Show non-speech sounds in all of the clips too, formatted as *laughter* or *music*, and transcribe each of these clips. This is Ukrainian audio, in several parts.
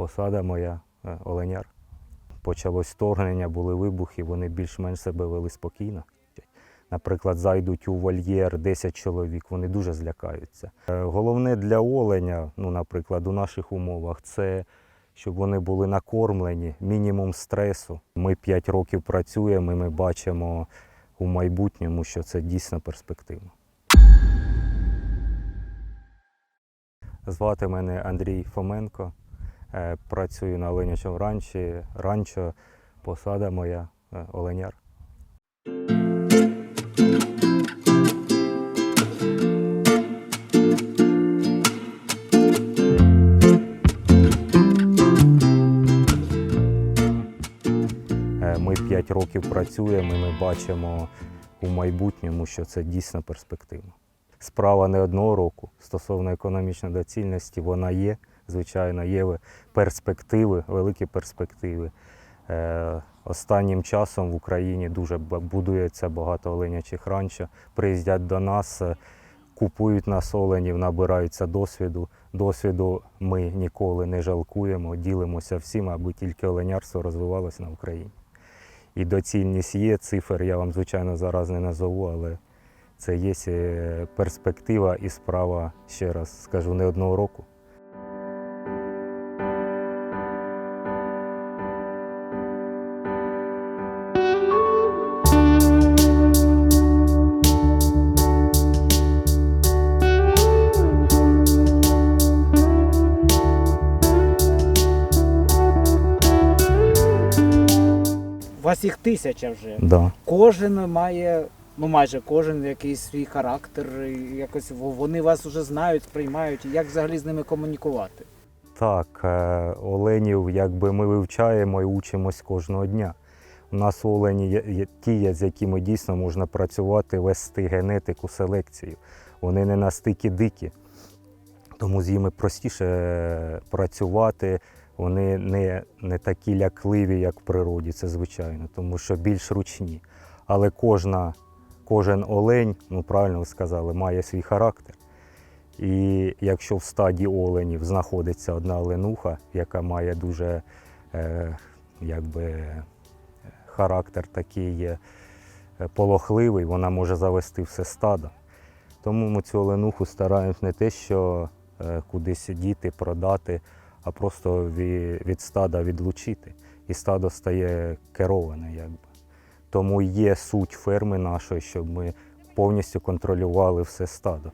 Посада моя е, оленяр. Почалось вторгнення, були вибухи, вони більш-менш себе вели спокійно. Наприклад, зайдуть у вольєр 10 чоловік, вони дуже злякаються. Е, Головне для оленя, ну, наприклад, у наших умовах, це щоб вони були накормлені, мінімум стресу. Ми 5 років працюємо і ми бачимо у майбутньому, що це дійсно перспективно. Звати мене Андрій Фоменко. Е, Працюю на оленячому ранчі. Ранчо, посада моя е, оленяр. Е, Ми 5 років працюємо і ми бачимо у майбутньому, що це дійсно перспективно. Справа не одного року стосовно економічної доцільності, вона є, звичайно, є перспективи, великі перспективи. Е, Останнім часом в Україні дуже будується багато оленячих ранчо. Приїздять до нас, е, купують нас оленів, набираються досвіду. Досвіду ми ніколи не жалкуємо, ділимося всім, аби тільки оленярство розвивалося на Україні. І доцільність є, цифр я вам, звичайно, зараз не назову, але це є е, перспектива і справа, ще раз скажу, не одного року. Вас їх тисяча вже. Да. Кожен має, ну майже кожен якийсь свій характер. і Якось вони вас вже знають, сприймають. Як взагалі з ними комунікувати? Так, е, оленів якби ми вивчаємо і учимось кожного дня. У нас олені є- є ті, з якими дійсно можна працювати, вести генетику, селекцію. Вони не настільки дикі, тому з ними простіше е, працювати. Вони не, не такі лякливі, як в природі, це звичайно, тому що більш ручні. Але кожна, кожен олень, ну правильно ви сказали, має свій характер. І якщо в стаді оленів знаходиться одна оленуха, яка має дуже е, якби, характер такий е, полохливий, вона може завести все стадо. Тому ми цю оленуху стараємось не те, що е, кудись сидіти, продати, а просто від, стада відлучити. І стадо стає кероване. Якби. Тому є суть ферми нашої, щоб ми повністю контролювали все стадо.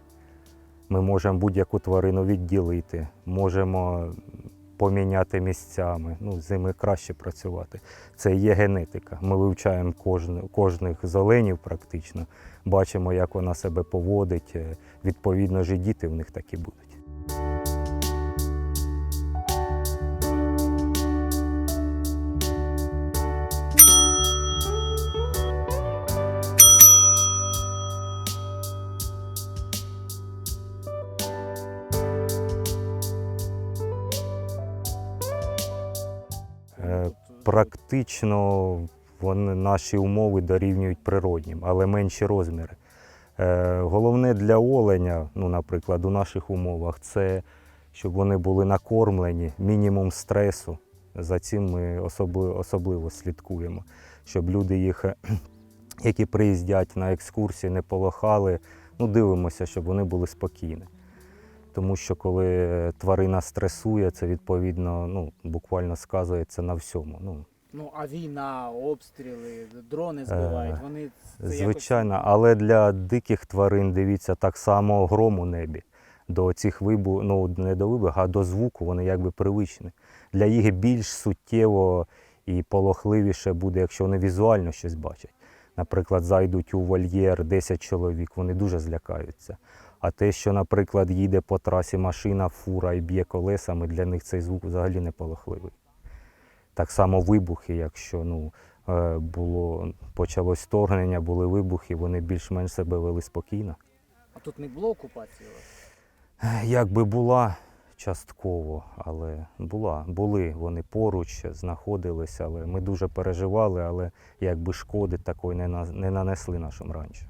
Ми можемо будь-яку тварину відділити, можемо поміняти місцями, ну, з ними краще працювати. Це є генетика. Ми вивчаємо кожних з оленів практично, бачимо, як вона себе поводить. е, Відповідно ж і діти в них такі будуть. Практично вони, наші умови дорівнюють природнім, але менші розміри. Е, Головне для оленя, ну, наприклад, у наших умовах, це щоб вони були накормлені, мінімум стресу. За цим ми особливо, особливо слідкуємо, щоб люди їх, *clears throat* які приїздять на екскурсії, не полохали. Ну, дивимося, щоб вони були спокійні. Тому що коли е, тварина стресує, це відповідно ну, буквально сказується на всьому. Ну, Ну а війна, обстріли, дрони збивають. Вони це Звичайно, але для диких тварин, дивіться, так само гром у небі. До цих вибу, ну не до вибуху, а до звуку вони якби привичні. Для їх більш суттєво і полохливіше буде, якщо вони візуально щось бачать. Наприклад, зайдуть у вольєр 10 чоловік, вони дуже злякаються. А те, що, наприклад, їде по трасі машина, фура і б'є колесами, для них цей звук взагалі не полохливий. Так само вибухи, якщо ну, е, було, почалось вторгнення, були вибухи, вони більш-менш себе вели спокійно. А тут не було окупації Якби була частково, але була, були вони поруч, знаходилися, але ми дуже переживали, але якби шкоди такої не, на- не нанесли нашому ранчо.